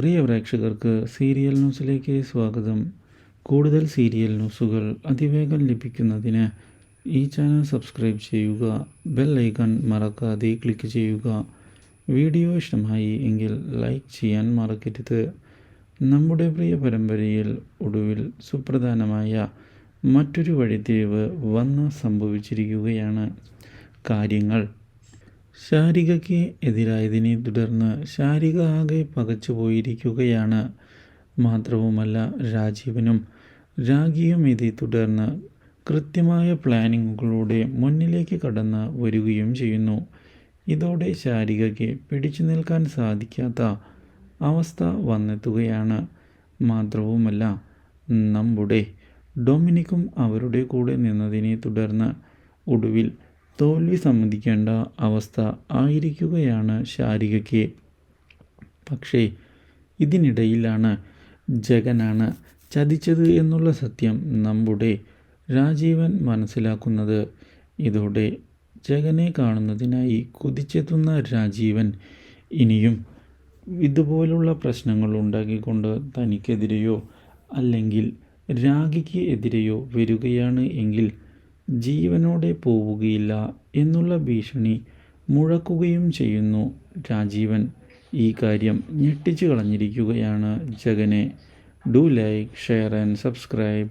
പ്രിയ പ്രേക്ഷകർക്ക് സീരിയൽ ന്യൂസിലേക്ക് സ്വാഗതം. കൂടുതൽ സീരിയൽ ന്യൂസുകൾ അതിവേഗം ലഭിക്കുന്നതിന് ഈ ചാനൽ സബ്സ്ക്രൈബ് ചെയ്യുക ബെൽ ഐക്കൺ മറക്കാതെ ക്ലിക്ക് ചെയ്യുക. വീഡിയോ ഇഷ്ടമായി എങ്കിൽ ലൈക്ക് ചെയ്യാൻ മറക്കരുത്. നമ്മുടെ പ്രിയ പരമ്പരയിൽ ഒടുവിൽ സുപ്രധാനമായ മറ്റൊരു വഴിത്തിരിവ് വന്ന് സംഭവിച്ചിരിക്കുകയാണ് കാര്യങ്ങൾ. ശാരികയ്ക്ക് എതിരായതിനെ തുടർന്ന് ശാരിക ആകെ പകച്ചു പോയിരിക്കുകയാണ്. മാത്രവുമല്ല രാജീവനും രാഖിയും ഇതേ തുടർന്ന് കൃത്യമായ പ്ലാനിങ്ങുകളോടെ മുന്നിലേക്ക് കടന്ന് വരികയും ചെയ്യുന്നു. ഇതോടെ ശാരികയ്ക്ക് പിടിച്ചു നിൽക്കാൻ സാധിക്കാത്ത അവസ്ഥ വന്നെത്തുകയാണ്. മാത്രവുമല്ല നമ്മുടെ ഡൊമിനിക്കും അവരുടെ കൂടെ നിന്നതിനെ തുടർന്ന് ഒടുവിൽ തോൽവി സമ്മതിക്കേണ്ട അവസ്ഥ ആയിരിക്കുകയാണ് ശാരികയ്ക്ക്. പക്ഷേ ഇതിനിടയിലാണ് ജഗനാണ് ചതിച്ചത് എന്നുള്ള സത്യം നമ്മുടെ രാജീവൻ മനസ്സിലാക്കുന്നത്. ഇതോടെ ജഗനെ കാണുന്നതിനായി കുതിച്ചെത്തുന്ന രാജീവൻ ഇനിയും ഇതുപോലുള്ള പ്രശ്നങ്ങൾ ഉണ്ടാക്കിക്കൊണ്ട് തനിക്കെതിരെയോ അല്ലെങ്കിൽ രാഗിക്ക് എതിരെയോ വരികയാണ് എങ്കിൽ ജീവനോടെ പോവുകയില്ല എന്നുള്ള ഭീഷണി മുഴക്കുകയും ചെയ്യുന്നു രാജീവൻ. ഈ കാര്യം ഞെട്ടിച്ചു കളഞ്ഞിരിക്കുകയാണ് ജഗനെ. Do like share and subscribe.